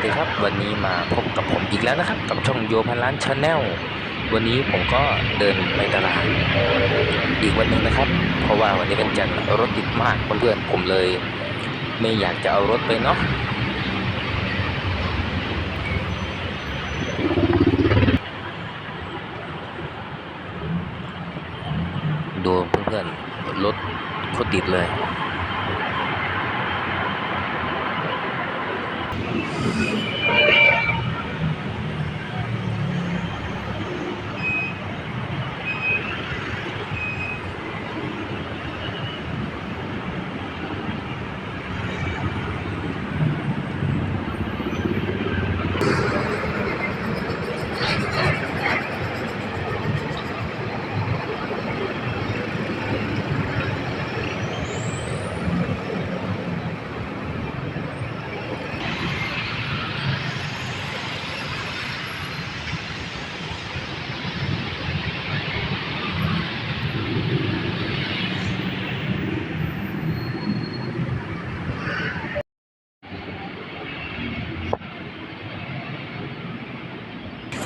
วัสดีครับ วันนี้มาพบกับผมอีกแล้วนะครับ กับช่องโยพันล้านชาแนลวันนี้ผมก็เดินไปตลาดอีกวันหนึ่งนะครับ เพราะว่าวันนี้เป็นจันทร์รถติดมากเพื่อนๆผมเลย ไม่อยากจะเอารถไปเนาะดูเพื่อนๆรถโคตรติดเลย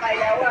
ไปแล้วอ้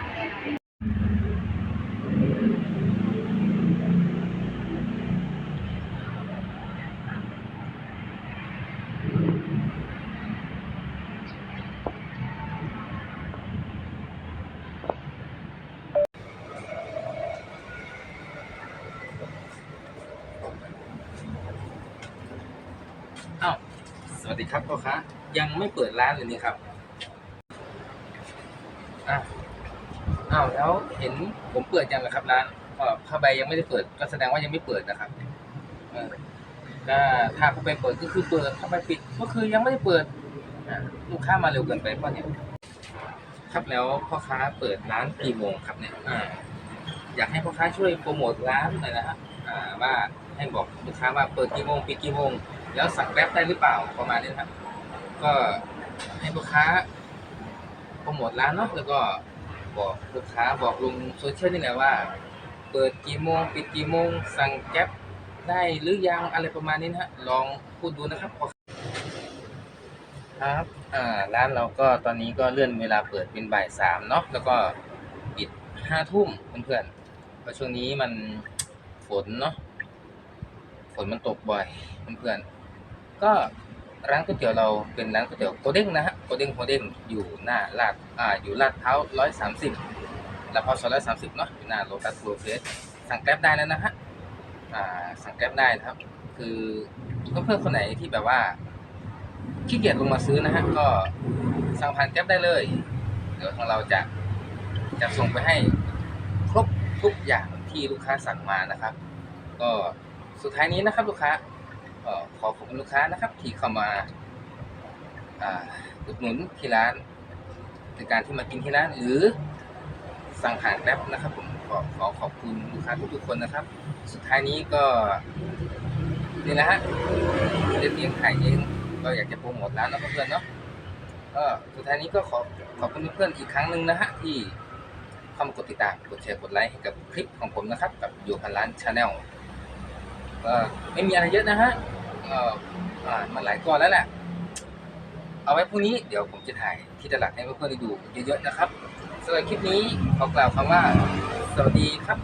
ดีครับพ่อค้ายังไม่เปิดร้านเลยนี่ครับอ้าวอ้าวแล้วเห็นผมเปิดยังนะครับร้านก็ผ้าใบยังไม่ได้เปิด ก็แสดงว่ายังไม่เปิดนะครับเออก็ถ้าผ้าใบเปิดก็คือเปิดผ้าใบปิดก็คือยังไม่ได้เปิดลูกค้ามาเร็วเกินไปป่ะเนี่ยครับแล้วพ่อค้าเปิดร้านกี่โมงครับเนี่ยอ่าอยากให้พ่อค้าช่วยโปรโมทร้านหน่อยนะฮะอ่าว่าให้บอกลูกค้าว่าเปิดกี่โมงปิดกี่โมง แล้วสั่งแกร็บได้หรือเปล่าประมาณนี้นะครับ ก็ให้ลูกค้าโปรโมทร้านเนาะแล้วก็บอกลูกค้าบอกลงโซเชียลนี่แหละว่า เปิดกี่โมงปิดกี่โมง สั่งแก๊ปได้หรือยังอะไรประมาณนี้นะฮะลองพูดดูนะครับครับอ่าร้านเราก็ตอนนี้ก็เลื่อนเวลาเปิดเป็นบ่ายสามเนาะแล้วก็ปิดห้าทุ่มเพื่อนๆเพราะช่วงนี้มันฝนเนาะฝนมันตกบ่อยเพื่อนๆ ก็ร้านก๋วยเตี๋ยวเราเป็นร้านก๋วยเตี๋ยวโกเด้งนะฮะโกเด้งโกเด้งอยู่หน้าลาดอ่าอยู่ลาดพร้าร้อยสามสิบลาดพร้าซอยร้อยสามสิบเนาะอยู่หน้าโลตัสโรเฟสสั่งแกร็บได้แล้วนะฮะอ่าสั่งแกร็บได้นะครับ คือเพื่อนๆคนไหนที่แบบว่าขี้เกียจลงมาซื้อนะฮะก็สั่งผ่านแกร็บได้เลย เดี๋ยวทางเราจะจะส่งไปให้ครบทุกอย่างที่ลูกค้าสั่งมานะครับ ก็สุดท้ายนี้นะครับลูกค้า ขอขอบคุณลูกค้านะครับ ที่เข้ามาอุดหนุนที่ร้านในการที่มากินที่ร้านหรือสั่งผ่านแกร็บนะครับผมขอขอขอบคุณลูกค้าทุกๆคนนะครับ สุดท้ายนี้ก็นี่นะฮะเล่นเองถ่ายเองก็อยากจะโปรโมทร้านนะเพื่อนเนาะก็สุดท้ายนี้ก็ขอขอบคุณเพื่อนอีกครั้งหนึ่งนะฮะที่เข้ามากดติดตามกดแชร์กดไลค์ให้กับคลิปของผมนะครับ กับอยู่พันล้านชาแนล ก็ไม่มีอะไรเยอะนะฮะก็อ่านมาหลายก้อนแล้วแหละเอาไว้พรุ่งนี้เดี๋ยวผมจะถ่ายที่ตลาดให้เพื่อนๆได้ดูเยอะๆนะครับสำหรับคลิปนี้ขอกล่าวคำว่า สวัสดีครับ